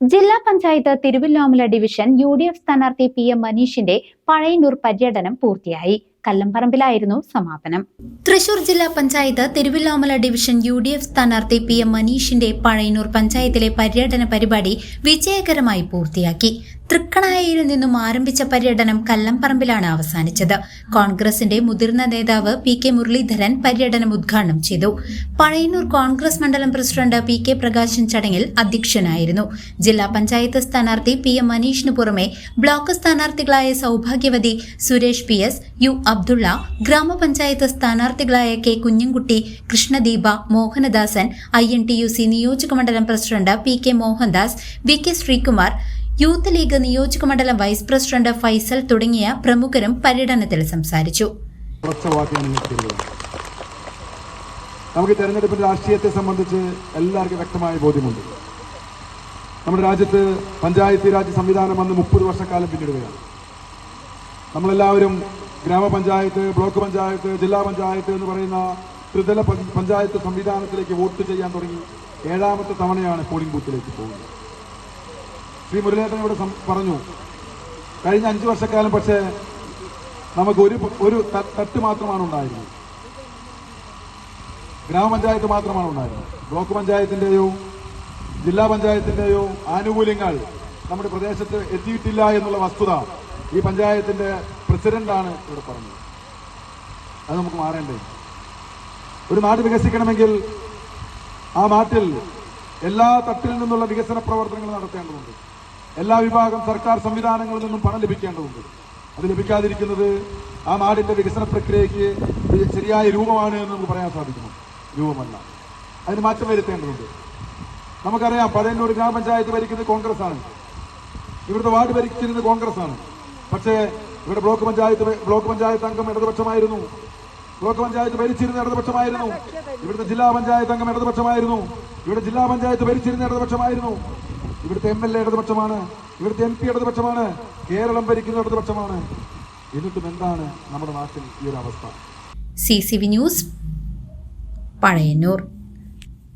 ജില്ലാ panchayat Thiruvilwamala division U D F സ്ഥാനാർത്ഥി P M മനീഷിന്റെ പഴയന്നൂർ പര്യടനം പൂർത്തിയായി. കല്ലംപറമ്പിലായിരുന്നു സമാപനം. തൃശൂർ ജില്ലാ panchayat Thiruvilwamala division U D F സ്ഥാനാർത്ഥി പി എം മനീഷിന്റെ പഴയന്നൂർ പഞ്ചായത്തിലെ പര്യടന പരിപാടി വിജയകരമായി പൂർത്തിയാക്കി. തൃക്കണായയിൽ നിന്നും ആരംഭിച്ച പര്യടനം കല്ലംപറമ്പിലാണ് അവസാനിച്ചത്. കോൺഗ്രസിന്റെ മുതിർന്ന നേതാവ് പി കെ മുരളീധരൻ പര്യടനം ഉദ്ഘാടനം ചെയ്തു. പഴയന്നൂർ കോൺഗ്രസ് മണ്ഡലം പ്രസിഡന്റ് പി കെ പ്രകാശൻ ചടങ്ങിൽ അധ്യക്ഷനായിരുന്നു. ജില്ലാ പഞ്ചായത്ത് സ്ഥാനാർത്ഥി പി എം മനീഷിന് പുറമെ block സ്ഥാനാർത്ഥികളായ Saubhagyavathi Suresh P S U Abdulla ഗ്രാമപഞ്ചായത്ത് സ്ഥാനാർത്ഥികളായ K Kunjumkutty Krishnadeepa Mohanadasan I N T U C നിയോജകമണ്ഡലം president P K Mohandas V K Sreekumar youth league നിയോജകമണ്ഡലം വൈസ് പ്രസിഡന്റ് ഫൈസൽ തുടങ്ങിയ പ്രമുഖരും പര്യടനത്തിൽ സംസാരിച്ചു. നമുക്ക് തെരഞ്ഞെടുപ്പിന്റെ രാഷ്ട്രീയത്തെ സംബന്ധിച്ച് എല്ലാവർക്കും വ്യക്തമായ ബോധ്യമുണ്ട്. നമ്മുടെ രാജ്യത്ത് പഞ്ചായത്ത് രാജ് സംവിധാനം വന്ന് മുപ്പത് വർഷക്കാലം പിന്നിടുകയാണ്. നമ്മളെല്ലാവരും ഗ്രാമപഞ്ചായത്ത് ബ്ലോക്ക് പഞ്ചായത്ത് ജില്ലാ പഞ്ചായത്ത് എന്ന് പറയുന്ന ത്രിതല പഞ്ചായത്ത് സംവിധാനത്തിലേക്ക് വോട്ട് ചെയ്യാൻ തുടങ്ങി ഏഴാമത്തെ തവണയാണ് പോളിംഗ് ബൂത്തിലേക്ക് പോകുന്നത്. ശ്രീ മുരളീധരൻ ഇവിടെ പറഞ്ഞു കഴിഞ്ഞ അഞ്ചു വർഷക്കാലം പക്ഷേ നമുക്ക് ഒരു ഒരു തട്ട് മാത്രമാണ് ഉണ്ടായിരുന്നത്. ഗ്രാമപഞ്ചായത്ത് മാത്രമാണ് ഉണ്ടായിരുന്നത്. ബ്ലോക്ക് പഞ്ചായത്തിന്റെയോ ജില്ലാ പഞ്ചായത്തിന്റെയോ ആനുകൂല്യങ്ങൾ നമ്മുടെ പ്രദേശത്ത് എത്തിയിട്ടില്ല എന്നുള്ള വസ്തുത ഈ പഞ്ചായത്തിന്റെ പ്രസിഡന്റാണ് ഇവിടെ പറഞ്ഞത്. അത് നമുക്ക് മാറേണ്ടേ. ഒരു നാട് വികസിക്കണമെങ്കിൽ ആ നാട്ടിൽ എല്ലാ തട്ടിൽ നിന്നുള്ള വികസന പ്രവർത്തനങ്ങൾ നടത്തേണ്ടതുണ്ട്. എല്ലാ വിഭാഗം സർക്കാർ സംവിധാനങ്ങളിൽ നിന്നും പണം ലഭിക്കേണ്ടതുണ്ട്. അത് ലഭിക്കാതിരിക്കുന്നത് ആ നാടിന്റെ വികസന പ്രക്രിയയ്ക്ക് ശരിയായ രൂപമാണ് എന്ന് നമുക്ക് പറയാൻ സാധിക്കുന്നു. രൂപമല്ല. അതിന് മാറ്റം വരുത്തേണ്ടതുണ്ട്. നമുക്കറിയാം പഴയന്നൂർ ഗ്രാമപഞ്ചായത്ത് ഭരിക്കുന്നത് കോൺഗ്രസ് ആണ് ഇവിടുത്തെ വാർഡ് ഭരിച്ചിരുന്നത് കോൺഗ്രസ് ആണ് പക്ഷേ ഇവിടെ ബ്ലോക്ക് പഞ്ചായത്ത് ബ്ലോക്ക് പഞ്ചായത്ത് അംഗം ഇടതുപക്ഷമായിരുന്നു. ബ്ലോക്ക് പഞ്ചായത്ത് ഭരിച്ചിരുന്ന ഇടതുപക്ഷമായിരുന്നു. ഇവിടുത്തെ ജില്ലാ പഞ്ചായത്ത് അംഗം ഇടതുപക്ഷമായിരുന്നു. ഇവിടെ ജില്ലാ പഞ്ചായത്ത് ഭരിച്ചിരുന്ന ഇടതുപക്ഷമായിരുന്നു. ഇവിടുത്തെ എം എൽ എ ഇടതുപക്ഷമാണ്. ഇവിടുത്തെ എം പി ഇടതുപക്ഷമാണ്. കേരളം ഭരിക്കുന്ന ഇടതുപക്ഷമാണ്. എന്നിട്ടും എന്താണ് നമ്മുടെ നാട്ടിൽ ഈ ഒരു അവസ്ഥ? C C V news Pazhayannur.